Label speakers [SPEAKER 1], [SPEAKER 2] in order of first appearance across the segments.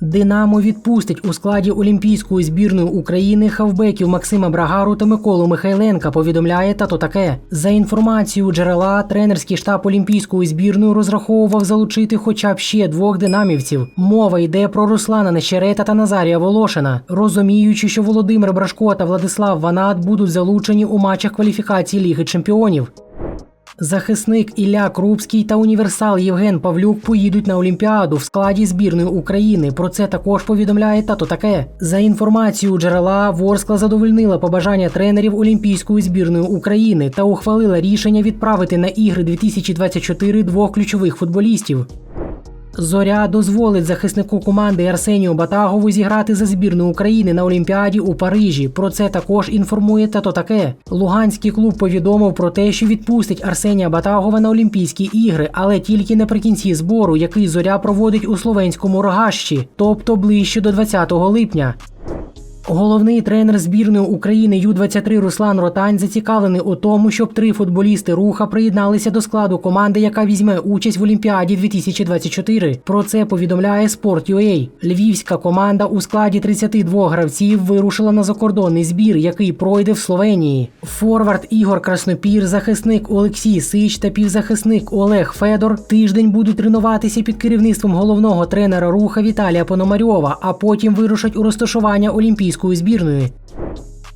[SPEAKER 1] Динамо відпустить у складі Олімпійської збірної України хавбеків Максима Брагару та Миколу Михайленка. Повідомляє тато таке. За інформацією джерела, тренерський штаб Олімпійської збірної розраховував залучити хоча б ще двох динамівців. Мова йде про Руслана Нещерета та Назарія Волошина, розуміючи, що Володимир Брашко та Владислав Ванат будуть залучені у матчах кваліфікації Ліги Чемпіонів. Захисник Ілля Крупський та універсал Євген Павлюк поїдуть на Олімпіаду в складі збірної України. Про це також повідомляє тато таке. За інформацією джерела, Ворскла задовольнила побажання тренерів Олімпійської збірної України та ухвалила рішення відправити на ігри 2024 двох ключових футболістів. Зоря дозволить захиснику команди Арсенію Батагову зіграти за збірну України на Олімпіаді у Парижі. Про це також інформує тато таке. Луганський клуб повідомив про те, що відпустить Арсенія Батагова на Олімпійські ігри, але тільки наприкінці збору, який зоря проводить у словенському Рогащі, тобто ближче до 20 липня. Головний тренер збірної України Ю-23 Руслан Ротань зацікавлений у тому, щоб три футболісти руха приєдналися до складу команди, яка візьме участь в Олімпіаді 2024. Про це повідомляє Sport.ua. Львівська команда у складі 32 гравців вирушила на закордонний збір, який пройде в Словенії. Форвард Ігор Краснопір, захисник Олексій Сич та півзахисник Олег Федор тиждень будуть тренуватися під керівництвом головного тренера руха Віталія Пономарьова, а потім вирушать у розташування Олімпійської збірної.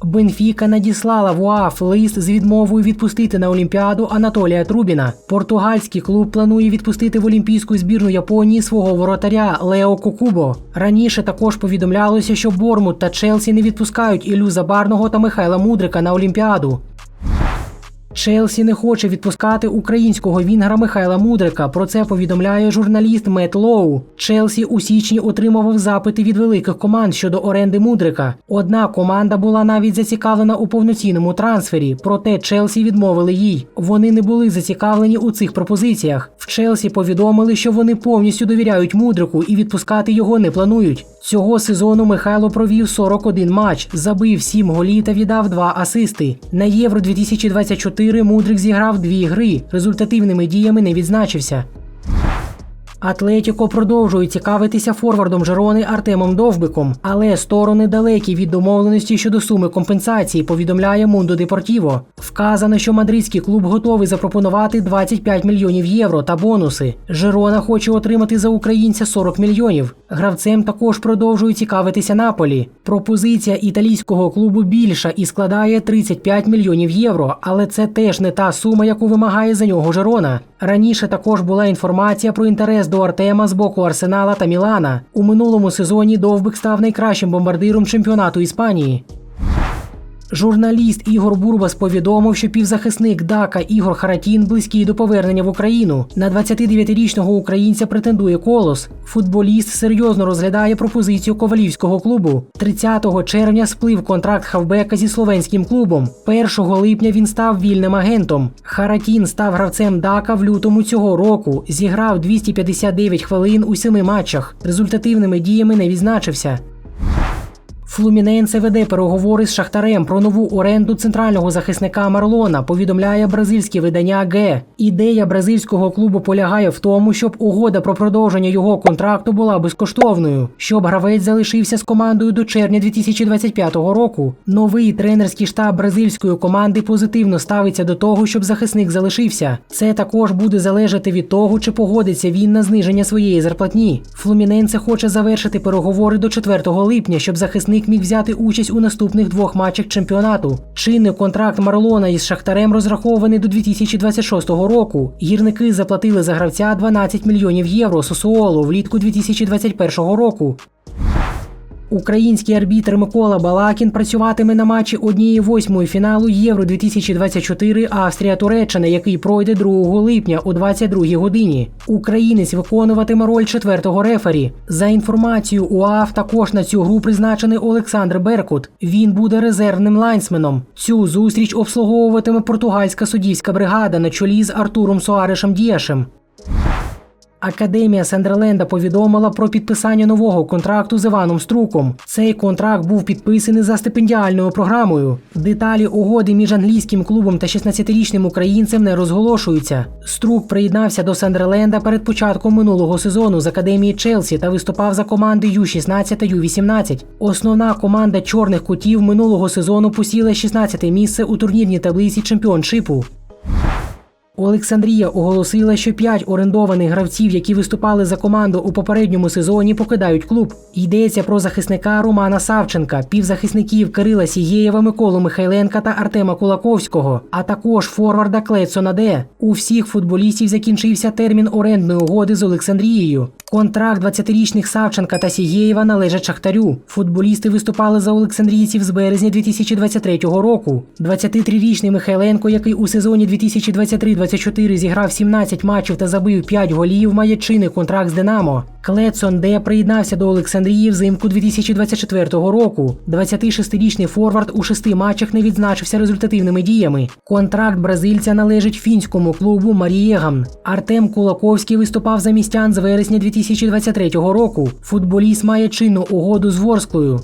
[SPEAKER 1] Бенфіка надіслала в УАФ лист з відмовою відпустити на Олімпіаду Анатолія Трубіна. Португальський клуб планує відпустити в Олімпійську збірну Японії свого воротаря Лео Кокубо. Раніше також повідомлялося, що Бормут та Челсі не відпускають Ілю Забарного та Михайла Мудрика на Олімпіаду. Челсі не хоче відпускати українського вінгра Михайла Мудрика. Про це повідомляє журналіст Мет Лоу. Челсі у січні отримував запити від великих команд щодо оренди Мудрика. Одна команда була навіть зацікавлена у повноцінному трансфері, проте Челсі відмовили їй. Вони не були зацікавлені у цих пропозиціях. В Челсі повідомили, що вони повністю довіряють Мудрику і відпускати його не планують. Цього сезону Михайло провів 41 матч, забив 7 голів та віддав 2 асисти. На Євро 2024 Мудрик зіграв дві гри. Результативними діями не відзначився. Атлетіко продовжує цікавитися форвардом Жерони Артемом Довбиком, але сторони далекі від домовленості щодо суми компенсації, повідомляє Мундо Депортіво. Вказано, що мадридський клуб готовий запропонувати 25 мільйонів євро та бонуси. Жерона хоче отримати за українця 40 мільйонів. Гравцем також продовжує цікавитися Наполі. Пропозиція італійського клубу більша і складає 35 мільйонів євро, але це теж не та сума, яку вимагає за нього Жерона. Раніше також була інформація про інтерес до Артема з боку Арсенала та Мілана. У минулому сезоні Довбик став найкращим бомбардиром чемпіонату Іспанії. Журналіст Ігор Бурбас повідомив, що півзахисник Дака Ігор Харатін близький до повернення в Україну. На 29-річного українця претендує колос. Футболіст серйозно розглядає пропозицію ковалівського клубу. 30 червня сплив контракт хавбека зі словенським клубом. 1 липня він став вільним агентом. Харатін став гравцем Дака в лютому цього року. Зіграв 259 хвилин у семи матчах. Результативними діями не відзначився. Флуміненце веде переговори з Шахтарем про нову оренду центрального захисника Марлона. Повідомляє бразильське видання Г. Ідея бразильського клубу полягає в тому, щоб угода про продовження його контракту була безкоштовною, щоб гравець залишився з командою до червня 2025 року. Новий тренерський штаб бразильської команди позитивно ставиться до того, щоб захисник залишився. Це також буде залежати від того, чи погодиться він на зниження своєї зарплатні. Флуміненце хоче завершити переговори до 4 липня, щоб захисник міг взяти участь у наступних двох матчах чемпіонату. Чинний контракт Марлона із Шахтарем розрахований до 2026 року. Гірники заплатили за гравця 12 мільйонів євро Сосуолу влітку 2021 року. Український арбітр Микола Балакін працюватиме на матчі однієї восьмої фіналу Євро 2024 Австрія-Туреччина, який пройде 2 липня о 22 годині. Українець виконуватиме роль четвертого рефері. За інформацією УАФ, також на цю гру призначений Олександр Беркут. Він буде резервним лайнсменом. Цю зустріч обслуговуватиме португальська суддівська бригада на чолі з Артуром Суарешем Діашем. Академія Сендерленда повідомила про підписання нового контракту з Іваном Струком. Цей контракт був підписаний за стипендіальною програмою. Деталі угоди між англійським клубом та 16-річним українцем не розголошуються. Струк приєднався до Сендерленда перед початком минулого сезону з академії Челсі та виступав за команди Ю-16 та Ю-18. Основна команда чорних котів минулого сезону посіла 16 місце у турнірній таблиці чемпіоншипу. Олександрія оголосила, що п'ять орендованих гравців, які виступали за команду у попередньому сезоні, покидають клуб. Йдеться про захисника Романа Савченка, півзахисників Кирила Сігєєва, Миколу Михайленка та Артема Кулаковського, а також форварда Клецона Д. У всіх футболістів закінчився термін орендної угоди з Олександрією. Контракт 20-річних Савченка та Сігєєва належать Шахтарю. Футболісти виступали за олександрійців з березня 2023 року. 23-річний Михайленко, який у сезоні 2023-24 зіграв 17 матчів та забив 5 голів, має чинний контракт з Динамо. Кледсон Де приєднався до Олександрії взимку 2024 року. 26-річний форвард у шести матчах не відзначився результативними діями. Контракт бразильця належить фінському клубу Марієгам. Артем Кулаковський виступав за містян з вересня 2023 року. Футболіст має чинну угоду з Ворсклою.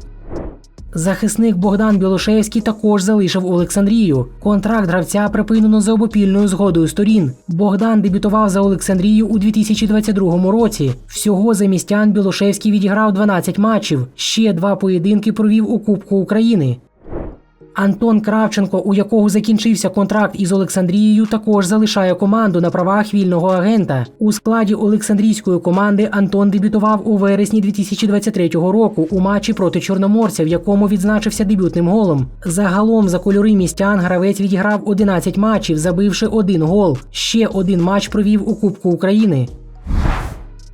[SPEAKER 1] Захисник Богдан Білошевський також залишив Олександрію. Контракт гравця припинено за обопільною згодою сторін. Богдан дебютував за Олександрію у 2022 році. Всього за містян Білошевський відіграв 12 матчів. Ще два поєдинки провів у Кубку України. Антон Кравченко, у якого закінчився контракт із Олександрією, також залишає команду на правах вільного агента. У складі Олександрійської команди Антон дебютував у вересні 2023 року у матчі проти Чорноморця, в якому відзначився дебютним голом. Загалом за кольори містян гравець відіграв 11 матчів, забивши один гол. Ще один матч провів у Кубку України.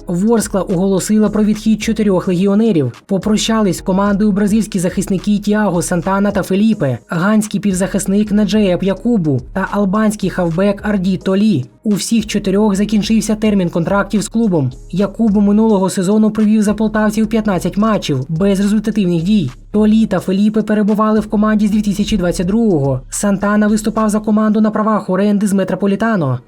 [SPEAKER 1] Ворскла оголосила про відхід чотирьох легіонерів. Попрощались з командою бразильські захисники Тіаго Сантана та Феліпе, ганський півзахисник Наджея Якубу та албанський хавбек Арді Толі. У всіх чотирьох закінчився термін контрактів з клубом. Якубу минулого сезону провів за полтавців 15 матчів без результативних дій. Толі та Феліпе перебували в команді з 2022-го. Сантана виступав за команду на правах оренди з Метрополітано.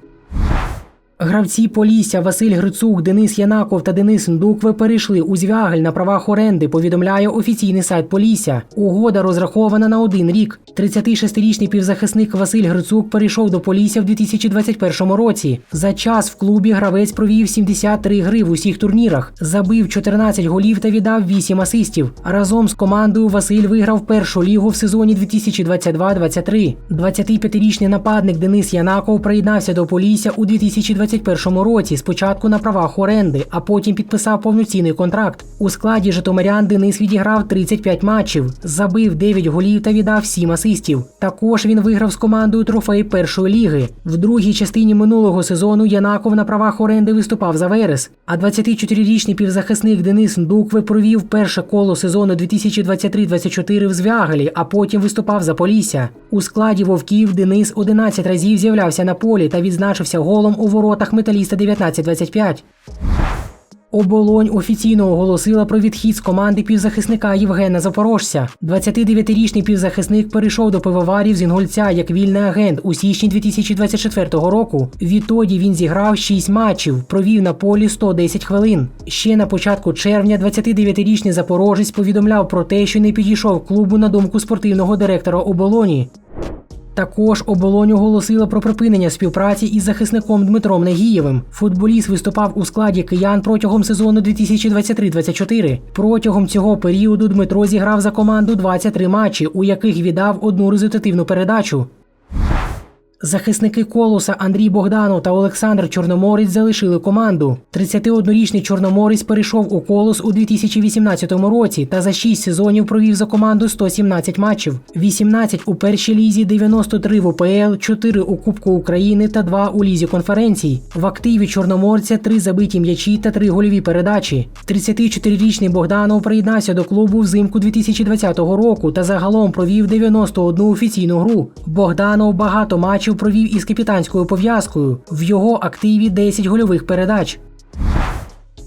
[SPEAKER 1] Гравці Полісся Василь Грицук, Денис Янаков та Денис Ндукве перейшли у Звягель на правах оренди. Повідомляє офіційний сайт Полісся. Угода розрахована на один рік. 36-річний півзахисник Василь Грицук перейшов до Полісся в 2021 році. За час в клубі гравець провів 73 гри в усіх турнірах, забив 14 голів та віддав 8 асистів. Разом з командою Василь виграв першу лігу в сезоні 2022-23. 25-річний нападник Денис Янаков приєднався до Полісся у 2020 2021 році спочатку на правах оренди, а потім підписав повноцінний контракт. У складі Житомирян Денис відіграв 35 матчів, забив 9 голів та віддав 7 асистів. Також він виграв з командою трофей першої ліги. В другій частині минулого сезону Янаков на правах оренди виступав за Верес. А 24-річний півзахисник Денис Ндукве провів перше коло сезону 2023-24 в Звягелі, а потім виступав за Полісся. У складі вовків Денис 11 разів з'являвся на полі та відзначився голом у воротах металіста 1925. Оболонь офіційно оголосила про відхід з команди півзахисника Євгена Запорожця. 29-річний півзахисник перейшов до пивоварів з Інгольця як вільний агент у січні 2024 року. Відтоді він зіграв 6 матчів, провів на полі 110 хвилин. Ще на початку червня 29-річний запорожець повідомляв про те, що не підійшов клубу на думку спортивного директора оболоні. Також оболонь оголосила про припинення співпраці із захисником Дмитром Негієвим. Футболіст виступав у складі киян протягом сезону 2023-24. Протягом цього періоду Дмитро зіграв за команду 23 матчі, у яких віддав одну результативну передачу. Захисники колоса Андрій Богданов та Олександр Чорноморець залишили команду. 31-річний Чорноморець перейшов у колос у 2018 році та за 6 сезонів провів за команду 117 матчів, 18 у першій лізі, 93 в УПЛ, 4 у Кубку України та 2 у лізі конференцій. В активі Чорноморця 3 забиті м'ячі та 3 гольові передачі. 34-річний Богданов приєднався до клубу взимку 2020 року та загалом провів 91 офіційну гру. Богданов багато матчів провів із капітанською пов'язкою. В його активі 10 гольових передач.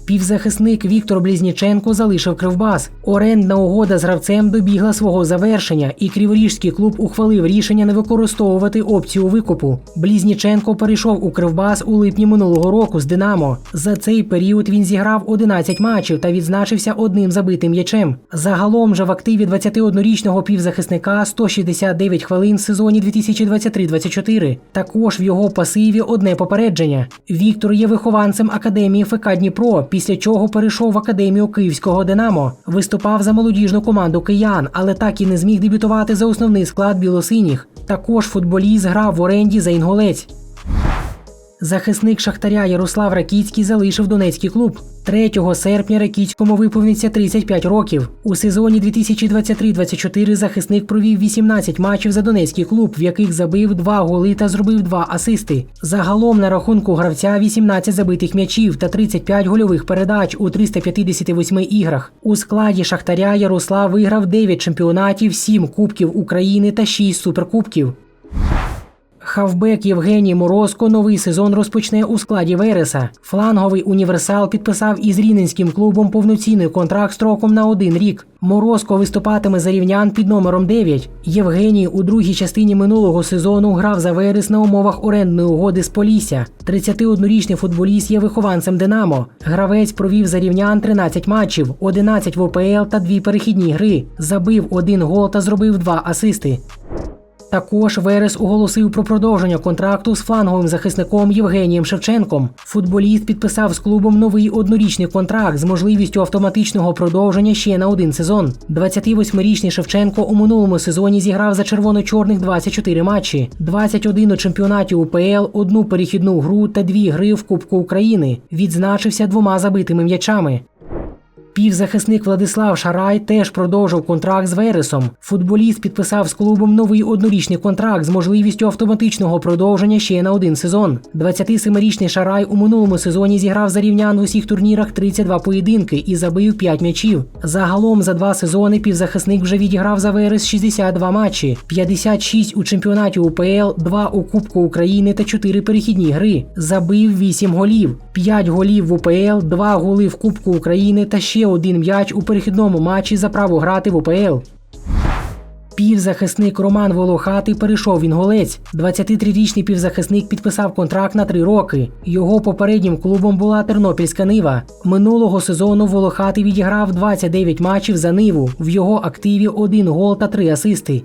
[SPEAKER 1] Півзахисник Віктор Блізніченко залишив Кривбас. Орендна угода з гравцем добігла свого завершення, і Криворіжський клуб ухвалив рішення не використовувати опцію викупу. Блізніченко перейшов у Кривбас у липні минулого року з Динамо. За цей період він зіграв 11 матчів та відзначився одним забитим м'ячем. Загалом же в активі 21-річного півзахисника 169 хвилин в сезоні 2023-24. Також в його пасиві одне попередження. Віктор є вихованцем академії ФК Дніпро, після чого перейшов в академію Київського Динамо. Виступав за молодіжну команду киян, але так і не зміг дебютувати за основний склад білосиніх. Також футболіст грав в оренді за інголець. Захисник Шахтаря Ярослав Ракіцький залишив Донецький клуб. 3 серпня Ракіцькому виповниться 35 років. У сезоні 2023-24 захисник провів 18 матчів за Донецький клуб, в яких забив 2 голи та зробив 2 асисти. Загалом на рахунку гравця 18 забитих м'ячів та 35 гольових передач у 358 іграх. У складі Шахтаря Ярослав виграв 9 чемпіонатів, 7 кубків України та 6 суперкубків. Хавбек Євгеній Морозко новий сезон розпочне у складі Вереса. Фланговий універсал підписав із рівненським клубом повноцінний контракт строком на один рік. Морозко виступатиме за рівнян під номером 9. Євгеній у другій частині минулого сезону грав за Верес на умовах орендної угоди з Полісся. 31-річний футболіст є вихованцем Динамо. Гравець провів за рівнян 13 матчів, 11 в ОПЛ та дві перехідні гри. Забив один гол та зробив два асисти. Також Верес оголосив про продовження контракту з фланговим захисником Євгенієм Шевченком. Футболіст підписав з клубом новий однорічний контракт з можливістю автоматичного продовження ще на один сезон. 28-річний Шевченко у минулому сезоні зіграв за червоно-чорних 24 матчі, 21 у чемпіонаті УПЛ, одну перехідну гру та дві гри в Кубку України. Відзначився двома забитими м'ячами. Півзахисник Владислав Шарай теж продовжив контракт з Вересом. Футболіст підписав з клубом новий однорічний контракт з можливістю автоматичного продовження ще на один сезон. 27-річний Шарай у минулому сезоні зіграв за рівнян в усіх турнірах 32 поєдинки і забив 5 м'ячів. Загалом за два сезони півзахисник вже відіграв за Верес 62 матчі, 56 у чемпіонаті УПЛ, 2 у Кубку України та 4 перехідні гри. Забив 8 голів, 5 голів в УПЛ, 2 голи в Кубку України та ще один м'яч у перехідному матчі за право грати в УПЛ. Півзахисник Роман Волохатий перейшов в Інголець. 23-річний півзахисник підписав контракт на три роки. Його попереднім клубом була Тернопільська Нива. Минулого сезону Волохатий відіграв 29 матчів за Ниву. В його активі один гол та три асисти.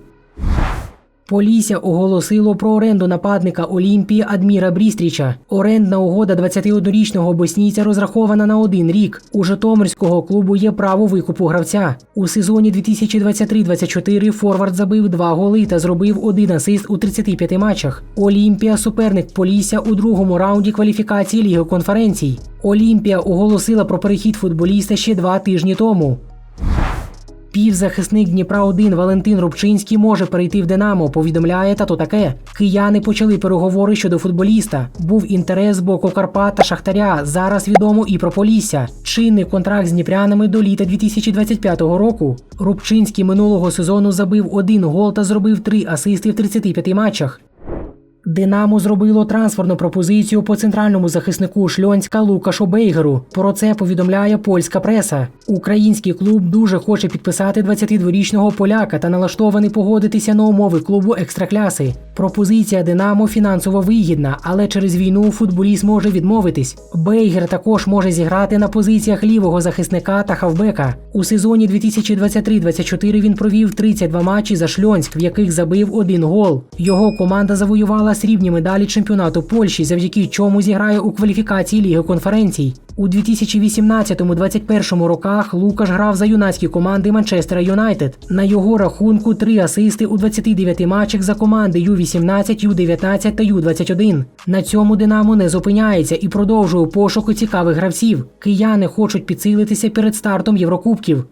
[SPEAKER 1] Полісся оголосило про оренду нападника Олімпії Адміра Брістріча. Орендна угода 21-річного боснійця розрахована на один рік. У Житомирського клубу є право викупу гравця. У сезоні 2023-24 Форвард забив два голи та зробив один асист у 35 матчах. Олімпія суперник Полісся у другому раунді кваліфікації Ліги конференцій. Олімпія оголосила про перехід футболіста ще два тижні тому. Півзахисник Дніпра 1 Валентин Рубчинський може перейти в Динамо. Повідомляє тато таке. Кияни почали переговори щодо футболіста. Був інтерес з боку Карпат та Шахтаря. Зараз відомо і про Полісся. Чинний контракт з Дніпрянами до літа 2025 року. Рубчинський минулого сезону забив один гол та зробив три асисти в 35 матчах. Динамо зробило трансферну пропозицію по центральному захиснику Шльонська Лукашу Бейгеру. Про це повідомляє польська преса. Український клуб дуже хоче підписати 22-річного поляка та налаштований погодитися на умови клубу екстракляси. Пропозиція Динамо фінансово вигідна, але через війну футболіст може відмовитись. Бейгер також може зіграти на позиціях лівого захисника та хавбека. У сезоні 2023-24 він провів 32 матчі за Шльонськ, в яких забив один гол. Його команда завоювала срібні медалі чемпіонату Польщі, завдяки чому зіграє у кваліфікації Ліги конференцій. У 2018-21 роках Лукаш грав за юнацькі команди Манчестера Юнайтед. На його рахунку три асисти у 29 матчах за команди Ю-18, Ю-19 та Ю-21. На цьому Динамо не зупиняється і продовжує пошуку цікавих гравців. Кияни хочуть підсилитися перед стартом Єврокубків.